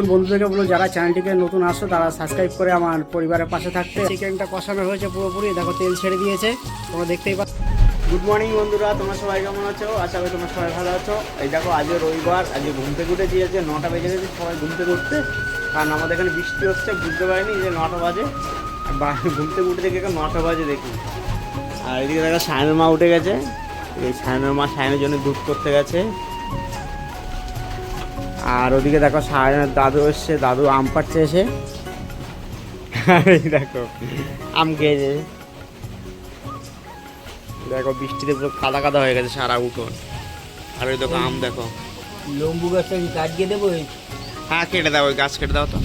নতুন বন্ধুদেরকে বলো যারা চ্যানেলটিকে নতুন আসো তারা সাবস্ক্রাইব করে আমার পরিবারের পাশে থাকতে। চিকেনটা কষানো হয়েছে পুরোপুরি দেখো তেল ছেড়ে দিয়েছে তোমরা দেখতেই পাচ্ছ গুড মর্নিং বন্ধুরা তোমরা সবাই কেমন আছো? আশা করি তোমরা সবাই ভালো আছো। এই দেখো আজকে রবিবার আজকে ঘুম থেকে উঠেছি আজকে নটা বেজে গেছে সবাই ঘুম থেকে উঠতে। কারণ আমাদের এখানে বৃষ্টি হচ্ছে বুঝতে পারিনি যে নটা বাজে। বা ঘুম থেকে উঠে দেখি এখন নটা বাজে দেখি। আর এদিকে দেখো সায়নের মা উঠে গেছে। এই সায়নের মা সায়নের জন্য দুধ করতে গেছে। আর ওদিকে দেখো সায়নের দাদু এসছে দাদু আম পাড়ছে এসে। দেখো আম খেয়েছে দেখো বৃষ্টিতে পুরো কাদা কাদা হয়ে গেছে সারা উঠোন। আর ওই দেখো আম দেখো। লম্বু গাছটা কি কাটিয়ে দেবো? হ্যাঁ কেটে দাও ওই গাছ কেটে দাও তো।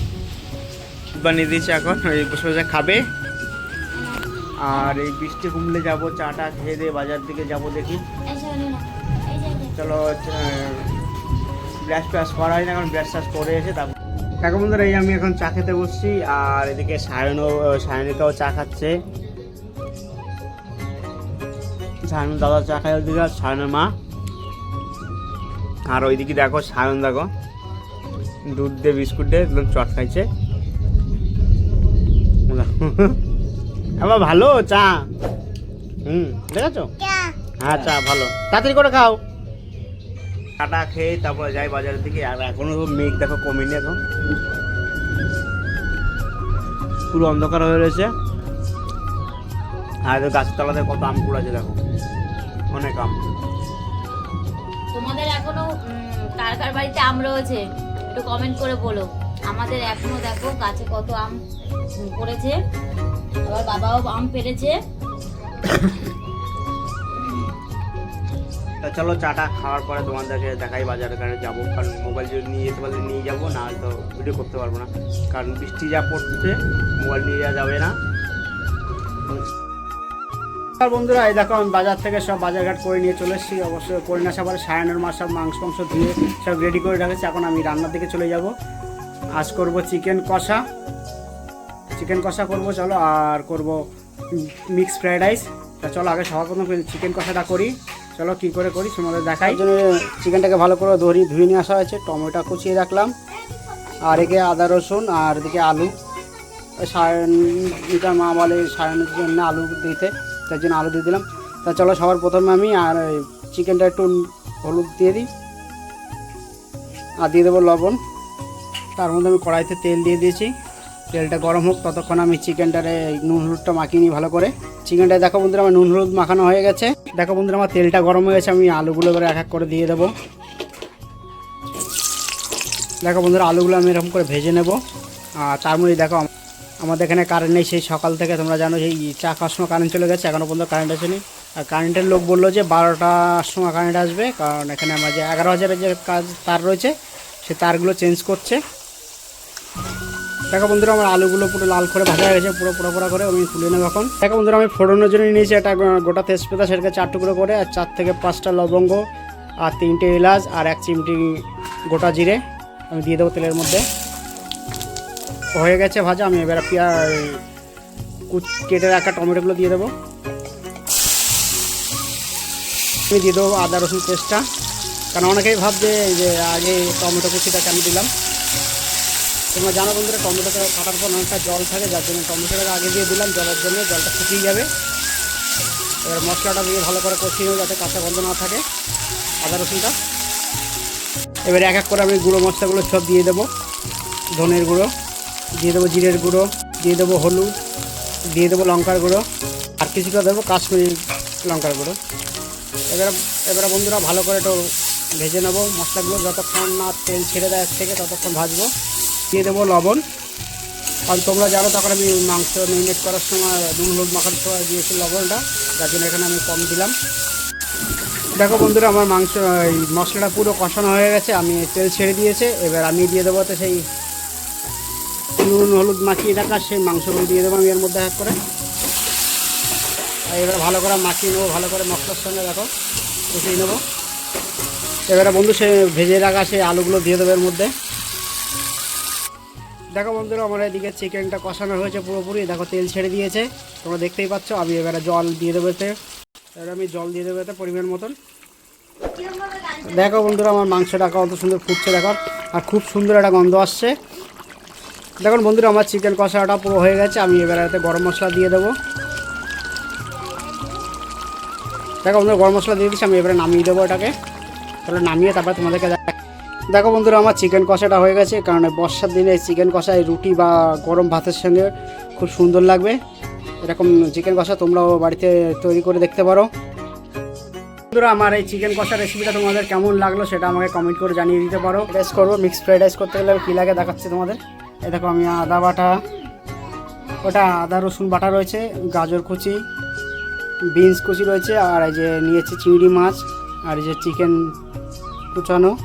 বানিয়ে দিয়েছে এখন ওই বসে বসে খাবে। আর এই বৃষ্টি কমলে যাব চাটা খেয়ে দিয়ে বাজার দিকে যাব দেখি। চলো ব্রাশ ট্রাশ করা হয় না এখন ব্রাশ ট্রাশ করে এসে তারপর দেখো বন্ধুরা এই আমি এখন চা খেতে বসছি আর এদিকে সায়নও সায়নিকাও চা খাচ্ছে। সায়ন দাদা চা খায় ওদিকে আর সায়নের মা। আর ওইদিকে দেখো সায়ন দেখো দুধ দিয়ে বিস্কুট দিয়ে একদম চট খাইছে। আবার ভালো চা? হুম দেখেছ? হ্যাঁ চা ভালো। তাড়াতাড়ি করে খাও। চাটা খেয়ে তারপরে যাই বাজারের দিকে। আর এখনও মেঘ দেখো কমেনি এখন। পুরো অন্ধকার হয়ে রয়েছে। আর এই গাছের তলাতে কত আম কুড়াছে দেখো। অনেক আম। তোমাদের এখনও কার বাড়িতে আম রয়েছে, একটু কমেন্ট করে বলো। আমাদের এখনও দেখো গাছে কত আম পড়েছে। আবার বাবাও আম পেরেছে। তা চলো চাটা খাওয়ার পরে তোমাদেরকে দেখাই বাজারে কারণে যাব। কারণ মোবাইল যদি নিয়ে যেতে পারলে নিয়ে যাব, না তো ভিডিও করতে পারব না। কারণ বৃষ্টি যা পড়ছে মোবাইল নিয়ে যাওয়া যাবে না। বন্ধুরা, এই দেখো, আমি বাজার থেকে সব বাজারঘাট করে নিয়ে চলে এসেছি। অবশ্যই করে না সবার সায়ানোর মাছ সব মাংস মাংস ধুয়ে সব রেডি করে রেখেছি। এখন আমি রান্নার দিকে চলে যাব। আজ করব চিকেন কষা। চিকেন কষা করব, চলো, আর করব মিক্স ফ্রাইড রাইস তা চলো, আগে সবার প্রথম চিকেন কষাটা করি। চলো কি করে করি তোমাদের দেখাই। জন্য চিকেনটাকে ভালো করে ধরি ধুয়ে নিয়ে আসা হয়েছে টমেটো কুচিয়ে রাখলাম। আর একে আদা রসুন আর এদিকে আলু। ওই সায়নিকার মা বলে সায়নের জন্য আলু দিতে তার জন্য আলু দিয়ে দিলাম। তা চলো সবার প্রথমে আমি আর ওই চিকেনটা একটু হলুদ দিয়ে দিই। আর দিয়ে দেবো লবণ। তার মধ্যে আমি কড়াইতে তেল দিয়ে দিয়েছি। তেলটা গরম হোক, ততক্ষণ আমি চিকেনটারে নুন হলুদটা মাখিয়ে নিই ভালো করে। চিকেনটা দেখো বন্ধুরা আমার নুন হলুদ মাখানো হয়ে গেছে। দেখো বন্ধুরা আমার তেলটা গরম হয়ে গেছে, আমি আলুগুলো করে এক এক করে দিয়ে দেবো। দেখো বন্ধুরা আলুগুলো আমি এরকম করে ভেজে নেব। আর তার মধ্যে দেখো আমাদের এখানে কারেন্ট নেই, সেই সকাল থেকে তোমরা জানো সেই চা খাওয়ার সময় কারেন্ট চলে গেছে এখনও পর্যন্ত কারেন্ট আসেনি। আর কারেন্টের লোক বলল যে বারোটার সময় কারেন্ট আসবে, কারণ এখানে আমার যে এগারো হাজারের যে কাজ তার রয়েছে, সে তারগুলো চেঞ্জ করছে। দেখো বন্ধুরা, আমার আলুগুলো পুরো লাল করে ভাজা হয়ে গেছে, পুরো পুরো পুরো করে, আমি তুলে নেব এখন। দেখো বন্ধুরা, আমি ফোড়নের জন্য নিয়েছি একটা গোটা তেজপাতা, সেটাকে চার টুকরো করে, আর চার থেকে পাঁচটা লবঙ্গ, আর তিনটে এলাচ, আর এক চিমটি গোটা জিরে, আমি দিয়ে দেবো তেলের মধ্যে। হয়ে গেছে ভাজা, আমি এবার কুচ কেটে রাখা টমেটোগুলো দিয়ে দেবো। আমি দিয়ে দেবো আদা রসুন পেস্টটা। কারণ অনেকেই ভাবছে যে আগে টমেটো কুচিটা কেন দিলাম। তোমরা জানো বন্ধুরা টমেটোটা কাটার পর অনেকটা জল থাকে, যার জন্য টমেটোটা আগে দিয়ে দিলাম, জলের জন্য জলটা শুকিয়ে যাবে। এবার মশলাটা দিয়ে ভালো করে কষিয়ে নেব যাতে কাঁচা গন্ধ না থাকে। আদা রসুনটা। এবার এক এক করে আমি গুঁড়ো মশলাগুলো সব দিয়ে দেবো। ধনের গুঁড়ো, দিয়ে দেবো জিরের গুঁড়ো, দিয়ে দেবো হলুদ, দিয়ে দেবো লঙ্কার গুঁড়ো, আর কিছুটা দেবো কাশ্মীরি লঙ্কার গুঁড়ো। এবার, এবারে বন্ধুরা ভালো করে একটু ভেজে নেব মশলাগুলো, যতক্ষণ না তেল ছেড়ে দেয় থেকে, ততক্ষণ ভাজবো। দিয়ে দেবো লবণ। কারণ তোমরা জানো, তখন আমি মাংস মেরিনেট করার সময়, নুন, হলুদ মাখার সময় দিয়েছি লবণটা। যার জন্য এখানে আমি কম দিলাম। দেখো বন্ধুরা, আমার মাংস, এই মশলাটা পুরো কষানো হয়ে গেছে। আমি তেল ছেড়ে দিয়েছে। এবার আমি দিয়ে দেবো তো সেই নুন, হলুদ মাখিয়ে রাখা সেই মাংসগুলো দিয়ে দেবো আমি এর মধ্যে এক করে। আর এবার ভালো করে মাখিয়ে নেব, ভালো করে মশলার সঙ্গে দেখো, কষিয়ে নেব। এবারে বন্ধু, সে ভেজে রাখা সেই আলুগুলো দিয়ে দেবো এর মধ্যে। দেখো বন্ধুরা, আমার এদিকে চিকেনটা কষানো হয়েছে পুরোপুরি। দেখো তেল ছেড়ে দিয়েছে। তোমরা দেখতেই পাচ্ছ, আমি এবারে জল দিয়ে দেবো এতে। এবারে আমি জল দিয়ে দেবো এতে পরিমাণ মতন। দেখো বন্ধুরা, আমার মাংসটা কত সুন্দর ফুটছে, দেখো। আর খুব সুন্দর একটা গন্ধ আসছে। দেখুন বন্ধুরা, আমার চিকেন কষাটা পুরো হয়ে গেছে। আমি এবার এতে গরম মশলা দিয়ে দেবো। দেখো বন্ধুরা, গরম মশলা দিয়ে দিচ্ছি, আমি এবারে নামিয়ে দেবো এটাকে। তাহলে নামিয়ে তারপর তোমাদেরকে দেখ- বন্ধুরা, আমার চিকেন কষাটা হয়ে গেছে, কারণ বর্ষার দিনে চিকেন কষায় রুটি বা গরম ভাতের সঙ্গে খুব সুন্দর লাগবে। এরকম চিকেন কষা তোমরাও বাড়িতে তৈরি করে দেখতে পারো। বন্ধুরা, আমার এই চিকেন কষা রেসিপিটা তোমাদের কেমন লাগল সেটা আমাকে কমেন্ট করে জানিয়ে দিতে পারো। রাইস করব মিক্স ফ্রাইড রাইস করতে গেলে কী লাগে দেখাচ্ছি তোমাদের। এই দেখো, আমি আদা বাটা, ওটা আদা, রসুন বাটা রয়েছে, গাজর কুচি, বিনস কুচি রয়েছে, আর এই যে নিয়েছি চিংড়ি মাছ, আর এই যে চিকেন কুচানো।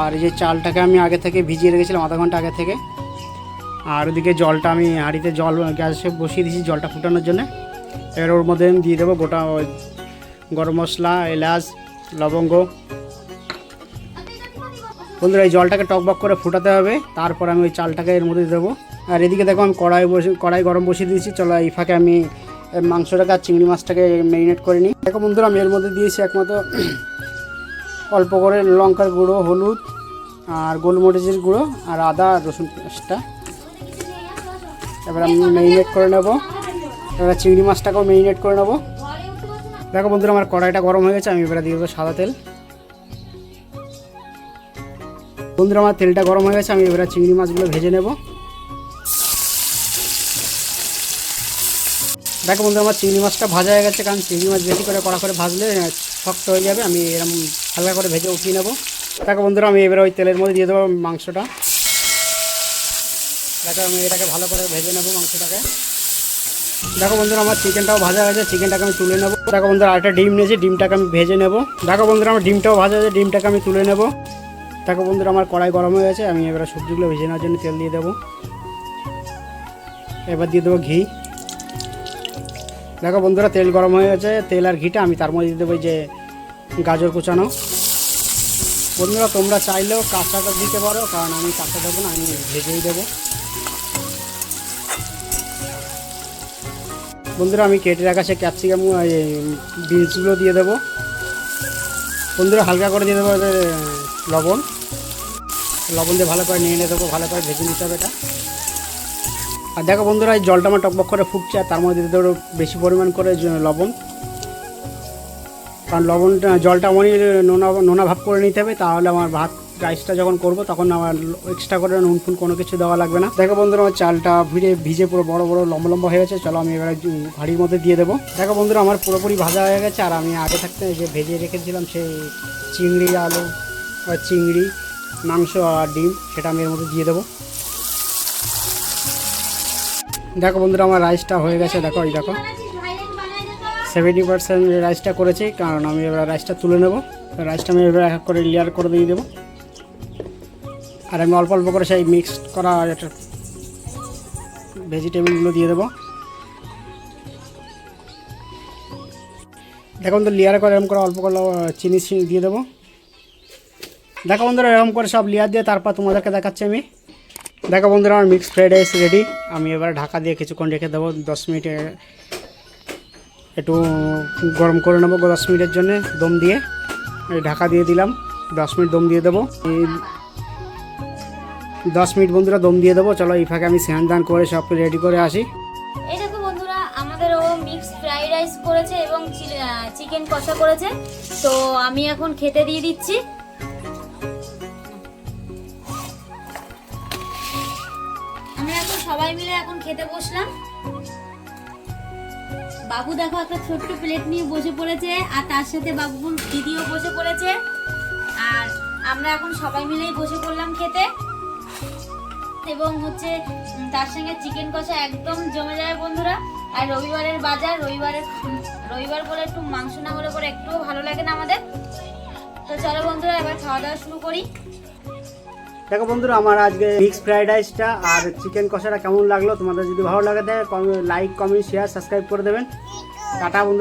আর এই যে চালটাকে আমি আগে থেকে ভিজিয়ে রেখেছিলাম আধা ঘণ্টা আগে থেকে। আর ওদিকে জলটা আমি হাঁড়িতে জল, গ্যাসে বসিয়ে দিয়েছি জলটা ফুটানোর জন্য। এবার ওর মধ্যে আমি দিয়ে দেবো গোটা গরম মশলা, এলাচ, লবঙ্গ। বন্ধুরা, এই জলটাকে টকবক করে ফুটাতে হবে। তারপর আমি ওই চালটাকে এর মধ্যে দেবো। আর এদিকে দেখো আমি কড়াই বসে, কড়াই গরম বসিয়ে দিয়েছি। চলো এই ফাঁকে আমি মাংসটাকে আর চিংড়ি মাছটাকে ম্যারিনেট করে নিই। দেখো বন্ধুরা, আমি এর মধ্যে দিয়েছি একমাত্র অল্প করে লঙ্কার গুঁড়ো, হলুদ আর গোলমরিচের গুঁড়ো আর আদা রসুন পেস্টটা এবার আমি ম্যারিনেট করে নেব। এবার চিংড়ি মাছটাকেও ম্যারিনেট করে নেব। দেখো বন্ধুরা, আমার কড়াইটা গরম হয়ে গেছে, আমি এবারে দিয়ে দেবো সাদা তেল। বন্ধুরা, আমার তেলটা গরম হয়ে গেছে, আমি এবারে চিংড়ি মাছগুলো ভেজে নেব। দেখো বন্ধুরা, আমার চিংড়ি মাছটা ভাজা হয়ে গেছে, কারণ চিংড়ি মাছ বেশি করে কড়া করে ভাজলে শক্ত হয়ে যাবে। আমি এরকম হালকা করে ভেজে উঠিয়ে নেব। দেখো বন্ধুরা, আমি এবারে ওই তেলের মধ্যে দিয়ে দেবো মাংসটা। দেখো, আমি এটাকে ভালো করে ভেজে নেব মাংসটাকে। দেখো বন্ধুরা, আমার চিকেনটাও ভাজা হয়েছে চিকেনটাকে আমি তুলে নেব। দেখো বন্ধুরা, আরেকটা ডিম নিয়েছি, ডিমটাকে আমি ভেজে নেব। দেখো বন্ধুরা, আমার ডিমটাও ভাজা হয়েছে ডিমটাকে আমি তুলে নেব। দেখো বন্ধুরা, আমার কড়াই গরম হয়ে গেছে, আমি এবার সবজিগুলো ভেজে নেওয়ার জন্য তেল দিয়ে দেবো। এবার দিয়ে দেবো ঘি। দেখো বন্ধুরা, তেল গরম হয়ে গেছে, তেল আর ঘিটা আমি তার মধ্যে দিয়ে দেবো যে গাজর কুচানো। বন্ধুরা, তোমরা চাইলেও কাঁচাটা দিতে পারো, কারণ আমি কাঁচা দেবো না, আমি ভেজেই দেবো। বন্ধুরা, আমি কেটে রাখা সে ক্যাপসিকাম বিনসগুলো দিয়ে দেবো। বন্ধুরা, হালকা করে দিয়ে দেবো লবণ। লবণ দিয়ে ভালো করে নিয়ে নিয়ে দেবো, ভালো করে ভেজে নিতে হবে এটা। আর দেখো বন্ধুরা, এই জলটা আমার টকবক করে ফুটছে, আর তার মধ্যে দিয়ে দেবো বেশি পরিমাণ করে লবণ। কারণ লবণটা, জলটা এমনই নোনা নোনা ভাব করে নিতে হবে, তাহলে আমার ভাত রাইসটা যখন করব, তখন আমার এক্সট্রা করে নুন ফুন কোনো কিছু দেওয়া লাগবে না। দেখো বন্ধুরা, আমার চালটা ভিড়ে ভিজে পুরো বড় বড়, লম্বা লম্বা হয়ে গেছে, চলো আমি এবার হাঁড়ির মধ্যে দিয়ে দেবো। দেখো বন্ধুরা, আমার পুরোপুরি ভাজা হয়ে গেছে, আর আমি আগে থাকতে যে ভেজে রেখেছিলাম সেই চিংড়ি আলু আর চিংড়ি, মাংস আর ডিম, সেটা আমি এর মধ্যে দিয়ে দেবো। দেখো বন্ধুরা, আমার রাইসটা হয়ে গেছে, দেখো, এই দেখো। সেভেন্টি পার্সেন্ট রাইসটা করেছি, কারণ আমি এবার রাইসটা তুলে নেব। রাইসটা আমি এবার এক করে লেয়ার করে দিয়ে দেবো। আর আমি অল্প অল্প করে সেই মিক্স করা একটা ভেজিটেবলগুলো দিয়ে দেবো। দেখো বন্ধু লেয়ার করে এরকম করে অল্প করে চিনি চিনি দিয়ে দেবো। দেখো বন্ধুরা, এরকম করে সব লেয়ার দিয়ে তারপর তোমাদেরকে দেখাচ্ছি আমি। দেখো বন্ধুরা, আমার মিক্স ফ্রাইড রাইস রেডি আমি এবার ঢাকা দিয়ে কিছুক্ষণ রেখে দেবো, দশ মিনিটে একটু গরম করে নেব দশ মিনিটের জন্য দম দিয়ে। ঢাকা দিয়ে দিলাম। দশ মিনিট দম দিয়ে দেবো। দশ মিনিট বন্ধুরা দম দিয়ে দেবো। চলো এই ফাঁকে আমি স্নান দান করে সব রেডি করে আসি। রাইস করেছে এবং চিকেন কষা করেছে। তো আমি এখন খেতে দিয়ে দিচ্ছি। আমরা এখন সবাই মিলে এখন খেতে বসলাম। বাবু দেখো একটা ছোট্ট প্লেট নিয়ে বসে পড়েছে, আর তার সাথে বাবুর দিদিও বসে পড়েছে। আর আমরা এখন সবাই মিলেই বসে পড়লাম খেতে। এবং হচ্ছে তার সঙ্গে চিকেন কষা একদম জমে যায় বন্ধুরা। আর রবিবারের বাজার, রবিবারের রবিবার বলে একটু মাংস না হলে পরে একটুও ভালো লাগে না আমাদের। তো চলো বন্ধুরা, এবার খাওয়া দাওয়া শুরু করি। দেখো বন্ধুরা, আমার আজকে মিক্স ফ্রাইড রাইসটা আর চিকেন কষাটা কেমন লাগল তোমাদের যদি ভালো লাগে দেয় লাইক কমেন্ট শেয়ার সাবস্ক্রাইব করে দেবেন। টাটা বন্ধুরা।